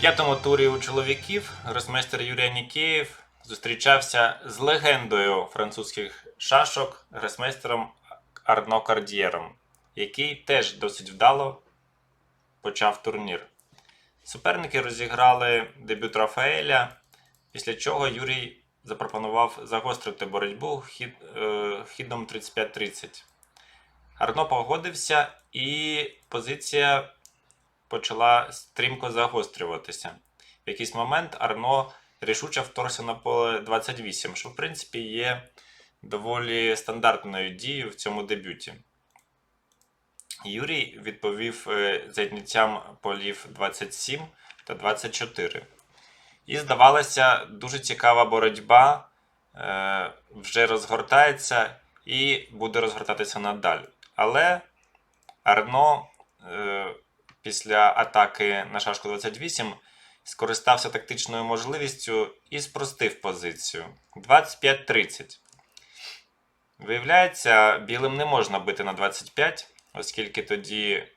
п'ятому турі у чоловіків гросмейстер Юрій Нікеєв зустрічався з легендою французьких шашок гросмейстером Арно Кардієром, який теж досить вдало почав турнір. Суперники розіграли дебют Рафаеля, після чого Юрій запропонував загострити боротьбу хід, е, хідом 35-30. Арно погодився, і позиція почала стрімко загострюватися. В якийсь момент Арно рішуче вторгся на поле 28, що в принципі є доволі стандартною дією в цьому дебюті. Юрій відповів е, зайняттям полів 27 та 24. І здавалося, дуже цікава боротьба е, вже розгортається і буде розгортатися надалі. Але Арно е, після атаки на шашку 28 скористався тактичною можливістю і спростив позицію 25-30. Виявляється, білим не можна бити на 25, оскільки тоді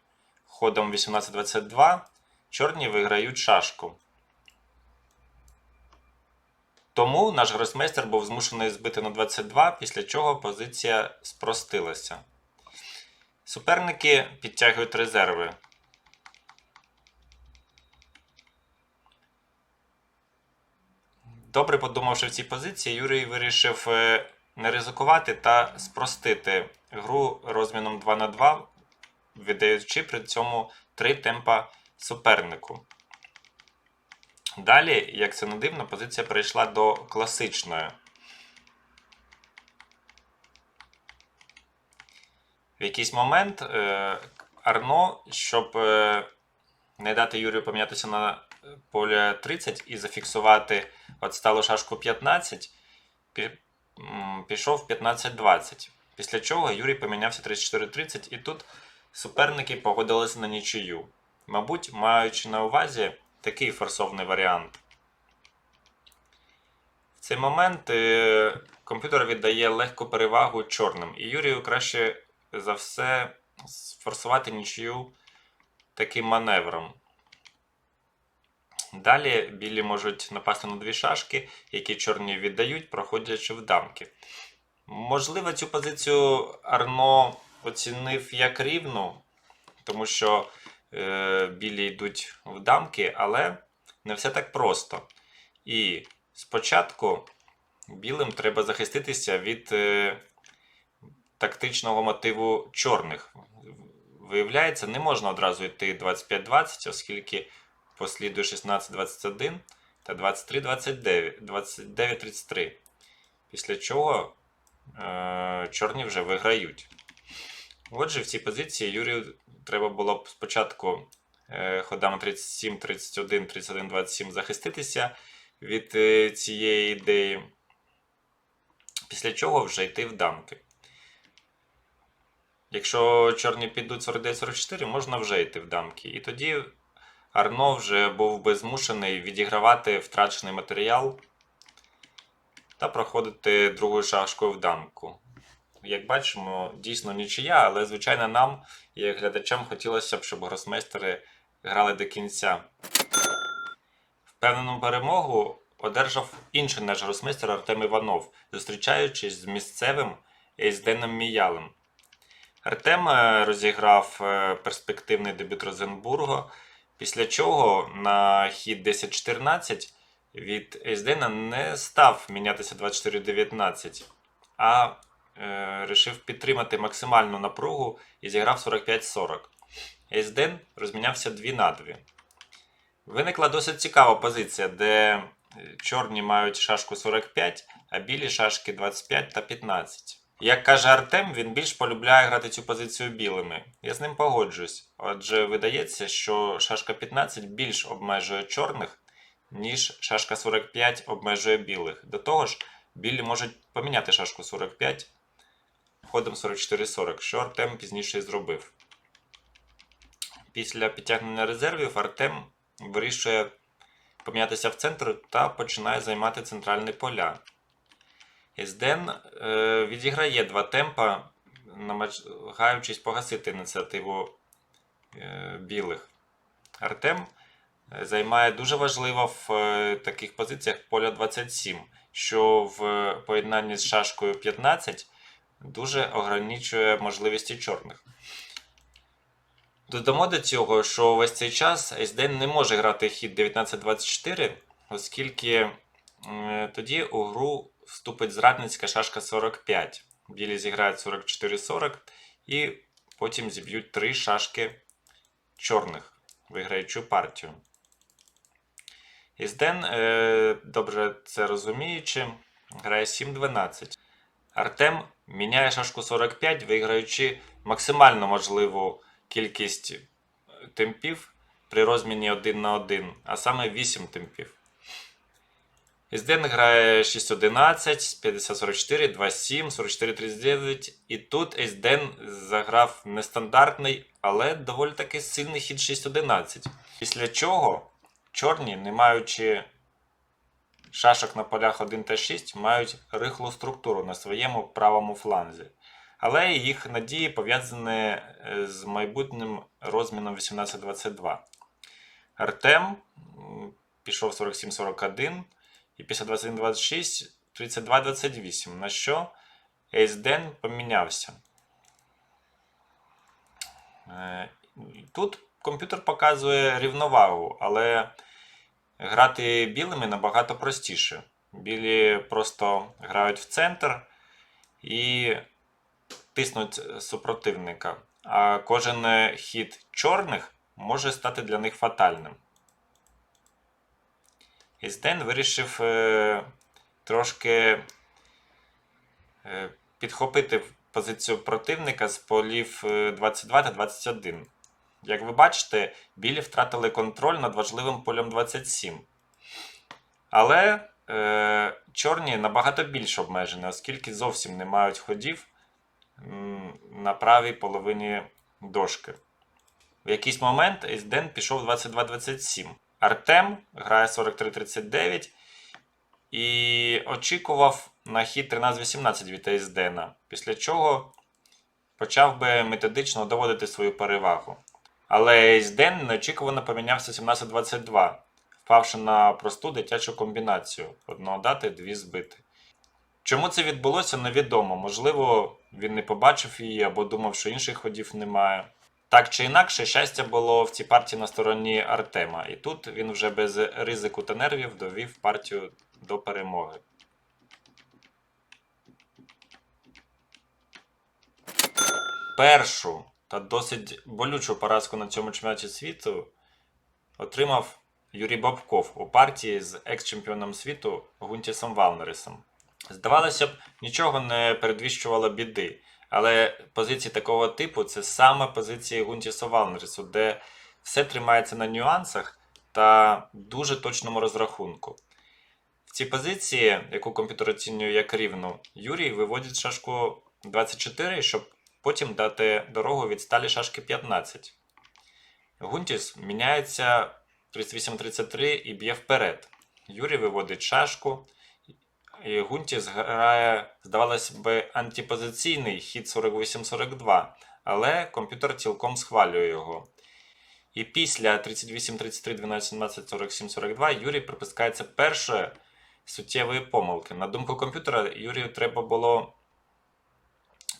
ходом 18-22 чорні виграють шашку. Тому наш гросмейстер був змушений збити на 22, після чого позиція спростилася. Суперники підтягують резерви. Добре подумавши в цій позиції, Юрій вирішив е, не ризикувати та спростити гру розміном 2 на 2, віддаючи при цьому 3 темпа супернику. Далі, як це не дивно, позиція перейшла до класичної. В якийсь момент е, Арно, щоб е, не дати Юрію помінятися на поле 30 і зафіксувати отсталу шашку 15, пішов 15-20. Після чого Юрій помінявся 34-30, і тут суперники погодилися на нічию. Мабуть, маючи на увазі такий форсовний варіант. В цей момент е, комп'ютер віддає легку перевагу чорним, і Юрію краще за все сфорсувати нічию таким маневром. Далі білі можуть напасти на дві шашки, які чорні віддають, проходячи в дамки. Можливо, цю позицію Арно оцінив як рівну, тому що е, білі йдуть в дамки, але не все так просто. І спочатку білим треба захиститися від е, тактичного мотиву чорних. Виявляється, не можна одразу йти 25-20, оскільки послідує 16-21 та 23-29, 29-33. Після чого е, чорні вже виграють. Отже, в цій позиції Юрію треба було б спочатку е, ходами 37, 31, 31, 27 захиститися від е, цієї ідеї. Після чого вже йти в дамки. Якщо чорні підуть 49-44, можна вже йти в дамки. І тоді Арно вже був би змушений відігравати втрачений матеріал та проходити другою шашкою в дамку. Як бачимо, дійсно нічия, але, звичайно, нам, як глядачам, хотілося б, щоб гросмейстери грали до кінця. Впевнену перемогу одержав інший наш гросмейстер Артем Іванов, зустрічаючись з місцевим Ейсденом Міялем. Артем е, розіграв е, перспективний дебют Розенбурга, після чого на хід 10-14 від Ейсдена не став мінятися 24-19, а е, рішив підтримати максимальну напругу і зіграв 45-40. Ейсден розмінявся 2 на 2. Виникла досить цікава позиція, де е, чорні мають шашку 45, а білі шашки 25 та 15. Як каже Артем, він більш полюбляє грати цю позицію білими. Я з ним погоджуюсь. Отже, видається, що шашка 15 більш обмежує чорних, ніж шашка 45 обмежує білих. До того ж, білі можуть поміняти шашку 45 ходом 44-40, що Артем пізніше і зробив. Після підтягнення резервів Артем вирішує помінятися в центр та починає займати центральні поля. Ізден е, відіграє два темпа, намагаючись погасити ініціативу е, білих. Артем е, займає дуже важливо в таких позиціях поля 27, що в поєднанні з шашкою 15 дуже ограничує можливості чорних. Додамо до цього, що весь цей час Ейсден не може грати хід 1924, оскільки тоді у гру вступить зрадницька шашка 45. Білі зіграють 44-40 і потім зіб'ють три шашки чорних, виграючи партію. Ізден, е, добре це розуміючи, грає 7-12. Артем міняє шашку 45, виграючи максимально можливу кількість темпів при розміні 1 на 1, а саме 8 темпів. Ізден грає 6-11, 50-44, 2-7, 44-39. І тут Ейсден заграв нестандартний, але доволі таки сильний хід 6-11. Після чого чорні, не маючи шашок на полях 1 та 6, мають рихлу структуру на своєму правому фланзі. Але їх надії пов'язані е, з майбутнім розміном 18-22. Артем пішов 47-41 і після 21-26 32-28, на що Ейсден помінявся. Е, Тут комп'ютер показує рівновагу, але грати білими набагато простіше. Білі просто грають в центр і тиснуть супротивника. А кожен хід чорних може стати для них фатальним. Ізден вирішив е, трошки е, підхопити позицію противника з полів е, 22 та 21. Як ви бачите, білі втратили контроль над важливим полем 27. Але е, чорні набагато більш обмежені, оскільки зовсім не мають ходів на правій половині дошки. В якийсь момент Ейсден пішов 22-27. Артем грає 43-39 і очікував на хід 13-18 від Ейсдена, після чого почав би методично доводити свою перевагу. Але Ейсден неочікувано помінявся 17-22, впавши на просту дитячу комбінацію одного дати, дві збити. Чому це відбулося, невідомо. Можливо, він не побачив її або думав, що інших ходів немає. Так чи інакше, щастя було в цій партії на стороні Артема, і тут він вже без ризику та нервів довів партію до перемоги. Першу та досить болючу поразку на цьому чемпіонаті світу отримав Юрій Бабков у партії з екс-чемпіоном світу Гунтісом Валнерисом. Здавалося б, нічого не передвіщувало біди, але позиції такого типу це саме позиції Гунтіса Валнерису, де все тримається на нюансах та дуже точному розрахунку. В цій позиції, яку комп'ютер оцінює як рівну, Юрій виводить шашку 24, щоб потім дати дорогу від сталі шашки 15. Гунтіс міняється 38-33 і б'є вперед. Юрій виводить шашку. І Гунтіс грає, здавалось би, антипозиційний хід 48-42, але комп'ютер цілком схвалює його. І після 38-33, 12-17, 47-42 Юрій припускається першої суттєвої помилки. На думку комп'ютера, Юрію треба було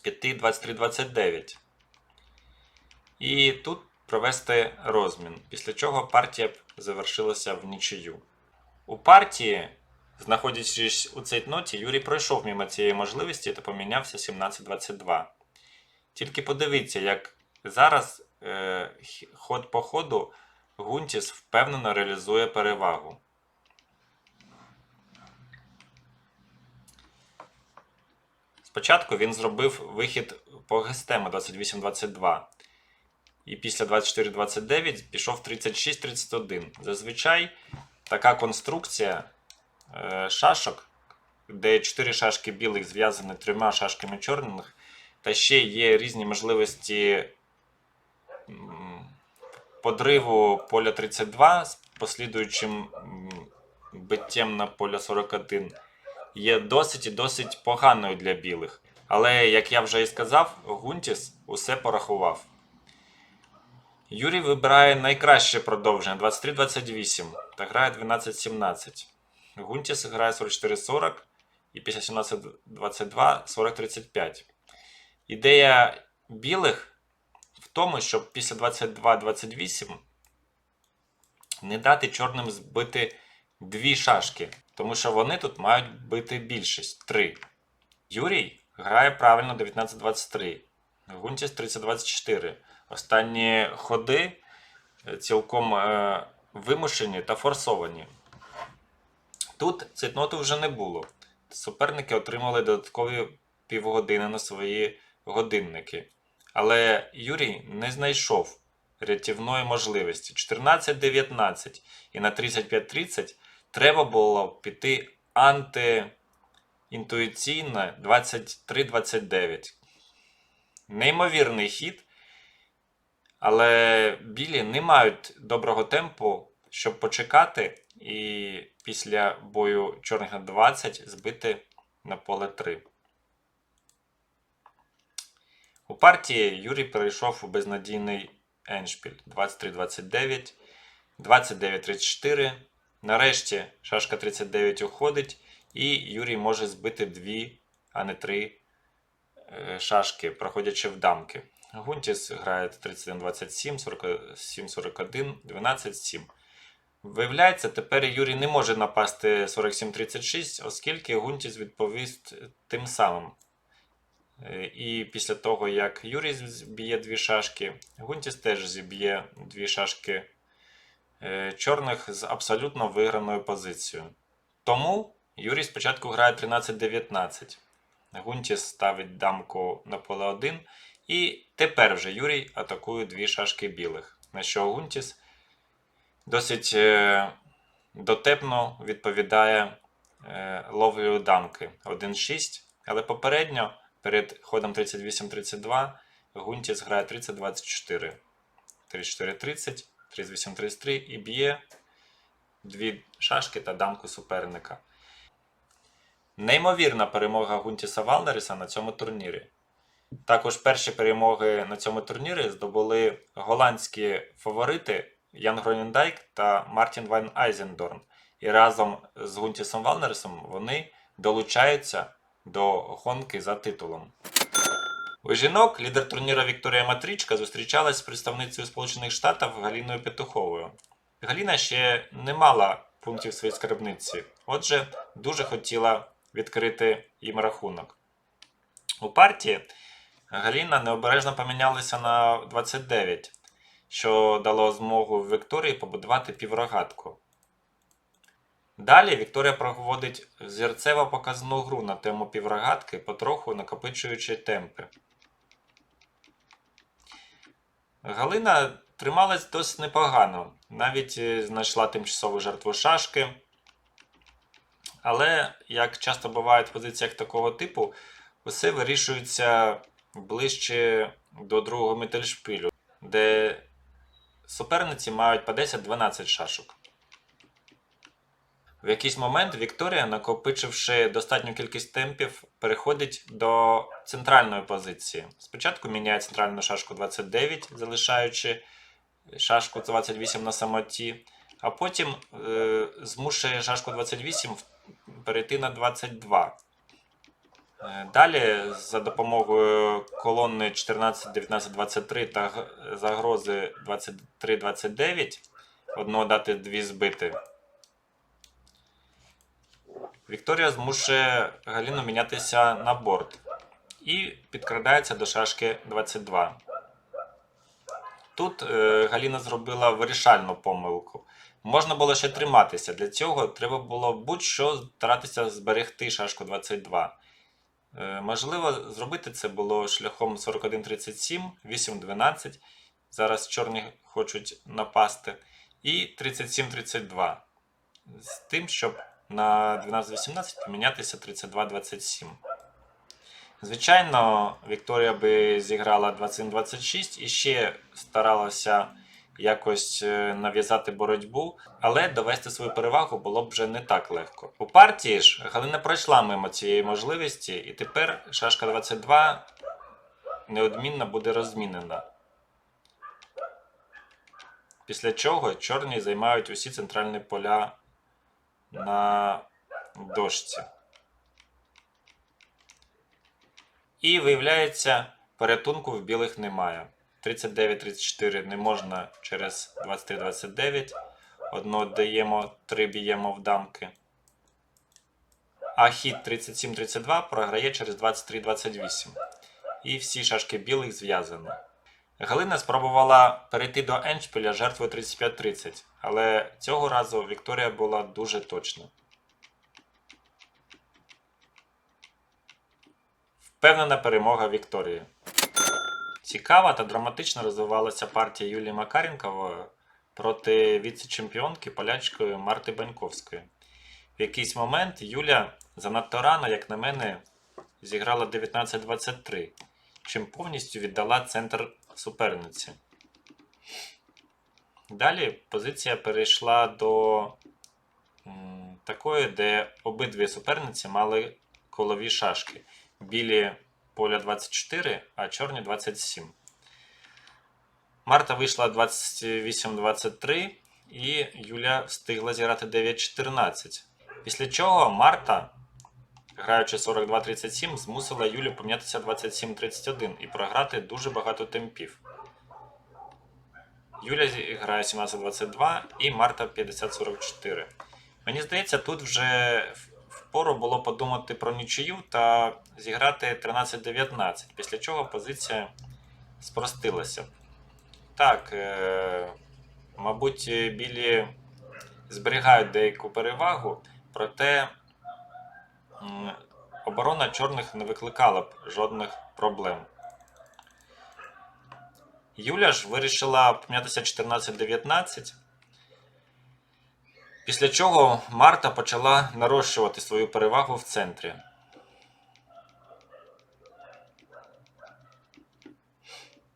піти 23-29. І тут провести розмін, після чого партія б завершилася в нічию. У партії, знаходячись у цей ноті, Юрій пройшов мимо цієї можливості та помінявся 17-22. Тільки подивіться, як зараз е, ход по ходу Гунтіс впевнено реалізує перевагу. Спочатку він зробив вихід по гестему 28-22. І після 24-29 пішов 36-31. Зазвичай така конструкція шашок, де 4 шашки білих зв'язані трьома шашками чорних, та ще є різні можливості подриву поля 32 з послідуючим биттям на поля 41 є досить і досить поганою для білих. Але, як я вже і сказав, Гунтіс усе порахував. Юрій вибирає найкраще продовження 23-28 та грає 12-17. Гунтіс грає 44-40 і після 17-22 40-35. Ідея білих в тому, щоб після 22-28 не дати чорним збити дві шашки, тому що вони тут мають бити більшість 3. Юрій грає правильно 19-23. Гунтіс 30-24. Останні ходи е, цілком е, вимушені та форсовані. Тут цитноту вже не було. Суперники отримали додаткові півгодини на свої годинники. Але Юрій не знайшов рятівної можливості. 14-19 і на 35-30 треба було піти антиінтуїційно 23-29. Неймовірний хід, але білі не мають доброго темпу, щоб почекати і після бою чорних на 20 збити на поле 3. У партії Юрій перейшов у безнадійний еншпіль 23-29, 29-34. Нарешті шашка 39 уходить, і Юрій може збити дві, а не три е, шашки, проходячи в дамки. Гунтіс грає 31-27, 47-41, 12-7. Виявляється, тепер Юрій не може напасти 47-36, оскільки Гунтіс відповість тим самим. Е, І після того, як Юрій зб'є дві шашки, Гунтіс теж зіб'є дві шашки е, чорних з абсолютно виграною позицією. Тому Юрій спочатку грає 13-19. Гунтіс ставить дамку на поле 1. І тепер вже Юрій атакує дві шашки білих. На що Гунтіс досить е, дотепно відповідає е, ловлею дамки 1-6. Але попередньо перед ходом 38-32 Гунтіс грає 30-24. 34-30, 38-33 і б'є дві шашки та дамку суперника. Неймовірна перемога Гунтіса Валнеріса на цьому турнірі. Також перші перемоги на цьому турнірі здобули голландські фаворити Ян Гронендайк та Мартін Вайн Айзендорн. І разом з Гунтісом Валнерсом вони долучаються до гонки за титулом. У жінок лідер турніру Вікторія Матрічка зустрічалась з представницею Сполучених Штатів Галіною Петуховою. Галіна ще не мала пунктів своїй скарбниці, отже, дуже хотіла відкрити їм рахунок. У партії Галіна необережно помінялася на 29, що дало змогу Вікторії побудувати піврогадку. Далі Вікторія проводить зірцево показну гру на тему піврогадки, потроху накопичуючи темпи. Галина трималась досить непогано, навіть е, знайшла тимчасову жертву шашки. Але, як часто буває в позиціях такого типу, усе вирішується ближче до другого метельшпилю, де суперниці мають по 10-12 шашок. В якийсь момент Вікторія, накопичивши достатню кількість темпів, переходить до центральної позиції. Спочатку міняє центральну шашку 29, залишаючи шашку 28 на самоті, а потім е, змушує шашку 28 перейти на 22. Е, Далі, за допомогою колони 14, 19, 23 та загрози 23, 29, одного дати дві збити. Вікторія змушує Галіну мінятися на борт і підкрадається до шашки 22. Тут е, Галіна зробила вирішальну помилку. Можна було ще триматися. Для цього треба було будь-що старатися зберегти шашку 22. Е, можливо, зробити це було шляхом 41-37, 8-12. Зараз чорні хочуть напасти. І 37-32. З тим, щоб на 12-18 помінятися 32-27. Звичайно, Вікторія би зіграла 21-26 і ще старалася якось е, нав'язати боротьбу, але довести свою перевагу було б вже не так легко. У партії ж Галина пройшла мимо цієї можливості, і тепер шашка 22 неодмінно буде розмінена. Після чого чорні займають усі центральні поля на дошці. І виявляється, порятунку в білих немає. 39-34 не можна через 23-29. Одно даємо, три б'ємо в дамки. А хід 37-32 програє через 23-28. І всі шашки білих зв'язані. Галина спробувала перейти до Еншпіля жертвою 35-30, але цього разу Вікторія була дуже точна. Впевнена перемога Вікторії. Цікава та драматично розвивалася партія Юлії Макаренкової проти віце-чемпіонки полячкої Марти Баньковської. В якийсь момент Юля занадто рано, як на мене, зіграла 19-23, чим повністю віддала центр суперниці. Далі позиція перейшла до такої, де обидві суперниці мали колові шашки. Білі поля 24, а чорні 27. Марта вийшла 28-23, і Юля встигла зіграти 9-14. Після чого Марта, граючи 42-37, змусила Юлю помінятися 27-31 і програти дуже багато темпів. Юля грає 17-22 і Марта 50-44. Мені здається, тут вже впору було подумати про нічию та зіграти 13-19, після чого позиція спростилася. Так, е- мабуть, білі зберігають деяку перевагу, проте оборона чорних не викликала б жодних проблем. Юля ж вирішила помінятися 14-19. Після чого Марта почала нарощувати свою перевагу в центрі.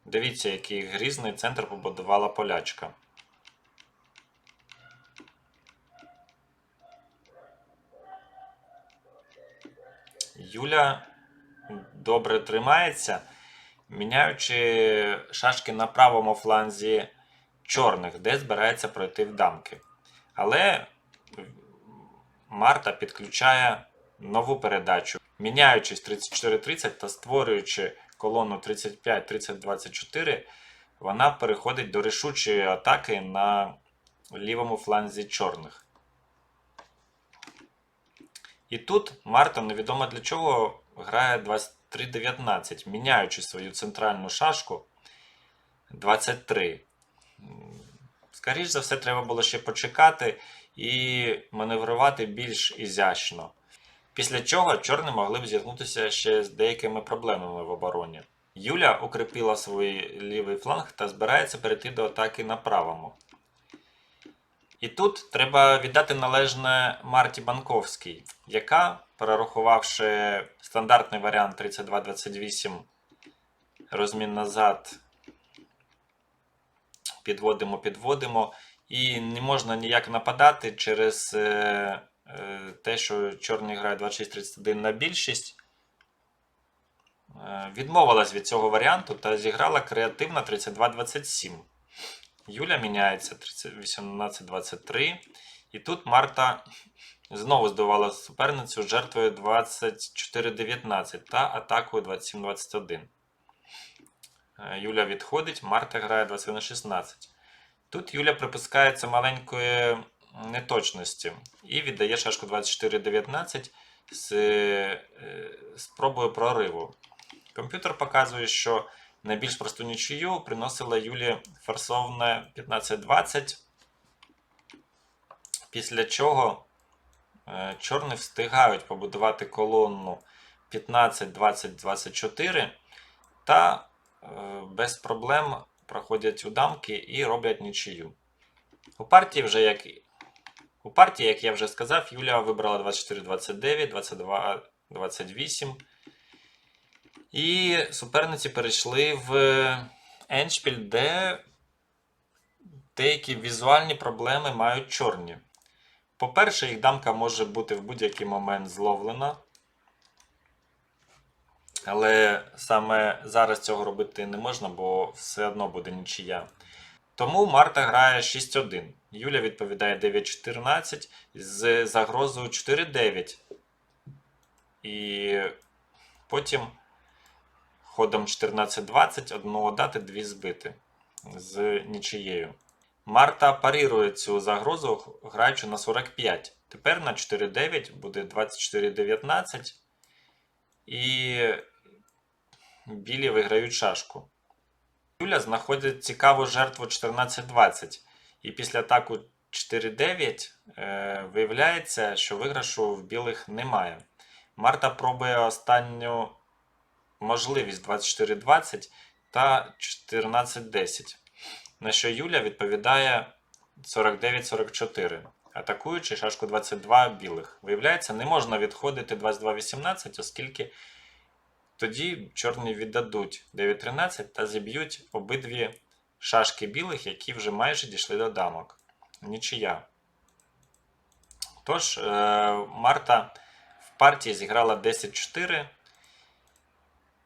Дивіться, який грізний центр побудувала полячка. Юля добре тримається, міняючи шашки на правому фланзі чорних, де збирається пройти в дамки. Але Марта підключає нову передачу, міняючись 34-30 та створюючи колону 35-30-24, вона переходить до рішучої атаки на лівому фланзі чорних. І тут Марта невідомо для чого грає 23-19, міняючи свою центральну шашку 23. Скоріше за все, треба було ще почекати і маневрувати більш ізящно. Після чого чорні могли б зіткнутися ще з деякими проблемами в обороні. Юля укріпила свій лівий фланг та збирається перейти до атаки на правому. І тут треба віддати належне Марті Банковській, яка, перерахувавши стандартний варіант 32-28, розмін назад, підводимо, підводимо, і не можна ніяк нападати через е, е, те, що чорні грає 26-31 на більшість. Е, відмовилась від цього варіанту та зіграла креативно 32-27. Юля міняється 18-23. І тут Марта знову здавала суперницю жертвою 24-19 та атакою 27-21. Е, Юля відходить, Марта грає 21-16. Тут Юля припускається маленької неточності і віддає шашку 24-19 з е, спробою прориву. Комп'ютер показує, що найбільш просту нічию приносила Юлі форсовне 15-20, після чого е, чорні встигають побудувати колонну 15-20-24 та без проблем проходять у дамки і роблять нічию. У партії вже як у партії, як я вже сказав, Юлія вибрала 24-29, 22-28. І суперниці перейшли в Еншпіль, де деякі візуальні проблеми мають чорні. По-перше, їх дамка може бути в будь-який момент зловлена. Але саме зараз цього робити не можна, бо все одно буде нічия. Тому Марта грає 6-1. Юля відповідає 9-14 з загрозою 4-9. І потім ходом 14-20 одного дати, дві збити з нічиєю. Марта парирує цю загрозу, граючи на 45. Тепер на 4-9 буде 24-19. І білі виграють шашку. Юля знаходить цікаву жертву 14-20. І після атаку 4-9 е, виявляється, що виграшу в білих немає. Марта пробує останню можливість 24-20 та 14-10. На що Юля відповідає 49-44, атакуючи шашку 22 білих. Виявляється, не можна відходити 22-18, оскільки тоді чорні віддадуть 9-13 та зіб'ють обидві шашки білих, які вже майже дійшли до дамок. Нічия. Тож, е, Марта в партії зіграла 10-4.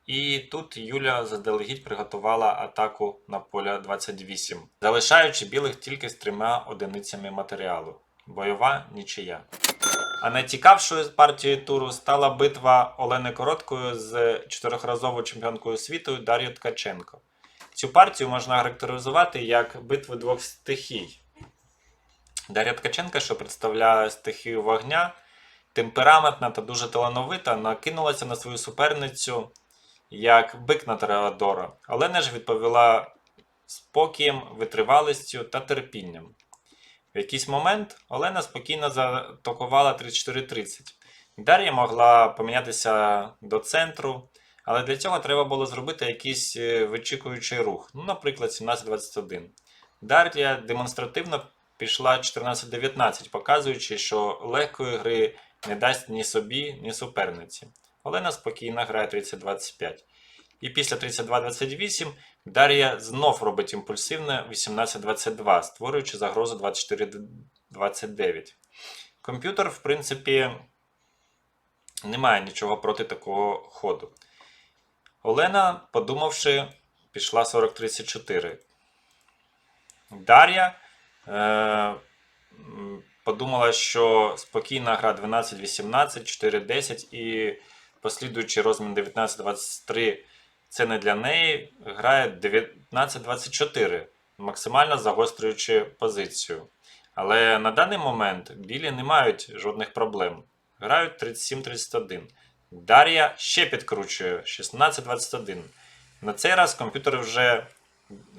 І тут Юля заздалегідь приготувала атаку на поля 28, залишаючи білих тільки з трьома одиницями матеріалу. Бойова нічия. А найцікавшою партією туру стала битва Олени Короткою з чотирьохразовою чемпіонкою світу Дар'єю Ткаченко. Цю партію можна характеризувати як битву двох стихій. Дар'я Ткаченка, що представляє стихію вогня, темпераментна та дуже талановита, накинулася на свою суперницю як бик на Тореадора. Олена ж відповіла спокієм, витривалістю та терпінням. В якийсь момент Олена спокійно заатакувала 34-30. Дар'я могла помінятися до центру, але для цього треба було зробити якийсь е, вичікуючий рух, ну, наприклад, 17-21. Дар'я демонстративно пішла 14-19, показуючи, що легкої гри не дасть ні собі, ні суперниці. Олена спокійно грає 30-25. І після 32-28 Дар'я знов робить імпульсивне 18-22, створюючи загрозу 24-29. Комп'ютер, в принципі, не має нічого проти такого ходу. Олена, подумавши, пішла 40-34. Дар'я е, подумала, що спокійна гра 12-18, 4-10 і послідуючий розмін 19-23 це не для неї. Грає 19-24, максимально загострюючи позицію. Але на даний момент білі не мають жодних проблем. Грають 37-31. Дар'я ще підкручує 16-21. На цей раз комп'ютер вже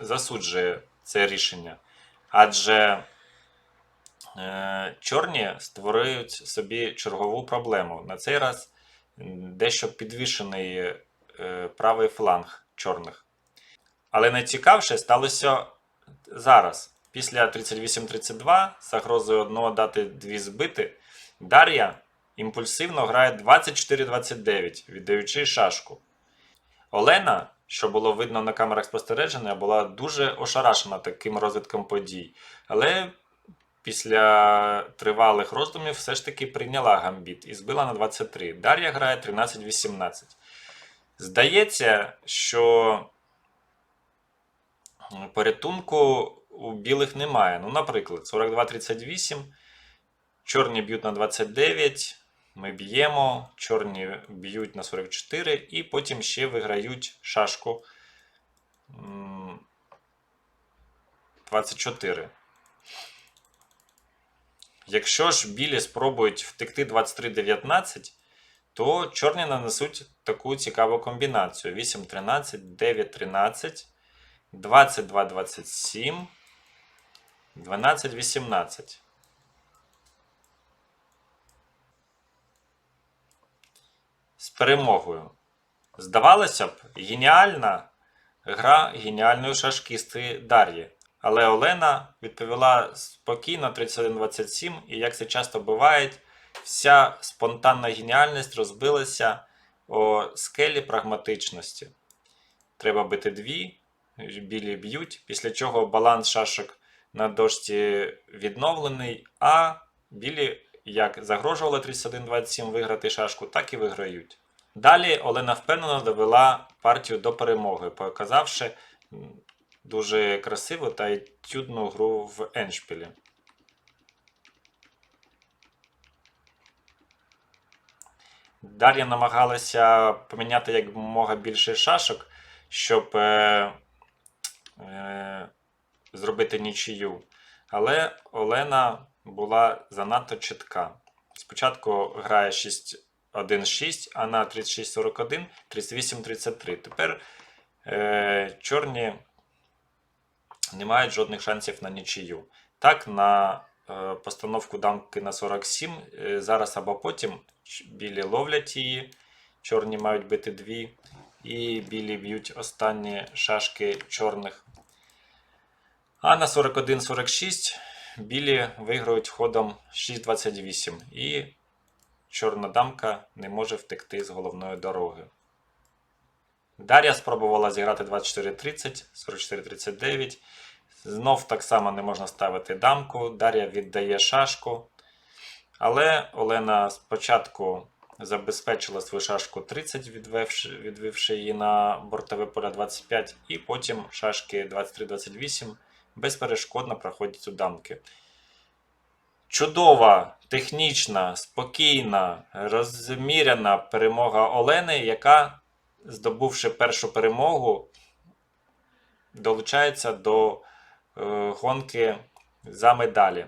засуджує це рішення. Адже е, чорні створюють собі чергову проблему. На цей раз дещо підвішений правий фланг чорних. Але найцікавіше сталося зараз. Після 38-32 з загрозою одного дати дві збити, Дар'я імпульсивно грає 24-29, віддаючи шашку. Олена, що було видно на камерах спостереження, була дуже ошарашена таким розвитком подій. Але після тривалих роздумів все ж таки прийняла гамбіт і збила на 23. Дар'я грає 13-18. Здається, що порятунку у білих немає. Ну, наприклад, 42-38, чорні б'ють на 29, ми б'ємо, чорні б'ють на 44 і потім ще виграють шашку 24. Якщо ж білі спробують втекти 23-19, то чорні нанесуть таку цікаву комбінацію: 8-13, 9-13, 22-27, 12-18. З перемогою. Здавалося б, геніальна гра геніальної шашкісти Дар'ї. Але Олена відповіла спокійно 31-27, і як це часто буває, вся спонтанна геніальність розбилася о скелі прагматичності. Треба бити дві, білі б'ють, після чого баланс шашок на дошці відновлений, а білі як загрожували 31-27 виграти шашку, так і виграють. Далі Олена впевнено довела партію до перемоги, показавши дуже красиву та етюдну гру в Еншпілі. Дар'я намагалася поміняти якомога більше шашок, щоб е, е, зробити нічию. Але Олена була занадто чітка. Спочатку грає 6-1-6, а на 36-41, 38-33. Тепер е, чорні не мають жодних шансів на нічию. Так, на е, постановку дамки на 47, е, зараз або потім білі ловлять її, чорні мають бити дві, і білі б'ють останні шашки чорних. А на 41-46 білі виграють ходом 6-28, і чорна дамка не може втекти з головної дороги. Дар'я спробувала зіграти 24-30, 44-39. Знов так само не можна ставити дамку. Дар'я віддає шашку. Але Олена спочатку забезпечила свою шашку 30, відвевши, відвівши її на бортове поле 25, і потім шашки 23-28 безперешкодно проходять у дамки. Чудова, технічна, спокійна, розміряна перемога Олени, яка, здобувши першу перемогу, долучається до е, гонки за медалі.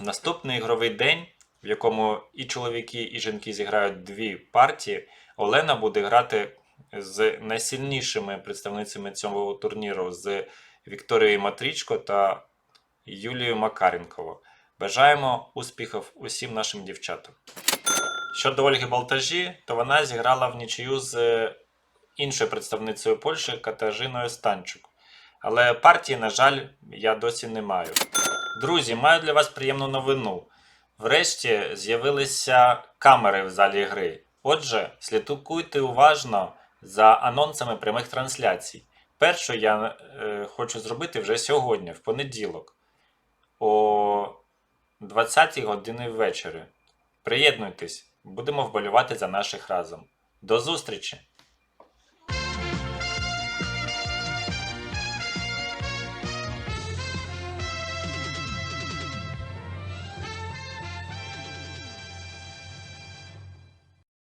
Наступний ігровий день, в якому і чоловіки, і жінки зіграють дві партії, Олена буде грати з найсильнішими представницями цього турніру з Вікторією Матрічко та Юлією Макаренково. Бажаємо успіхів усім нашим дівчатам. Щодо Ольги Балтажі, то вона зіграла в нічию з іншою представницею Польщі Катажиною Станчук. Але партії, на жаль, я досі не маю. Друзі, маю для вас приємну новину. Врешті з'явилися камери в залі гри. Отже, слідкуйте уважно за анонсами прямих трансляцій. Першу я е, хочу зробити вже сьогодні, в понеділок, о 20 години ввечері. Приєднуйтесь, будемо вболювати за наших разом. До зустрічі!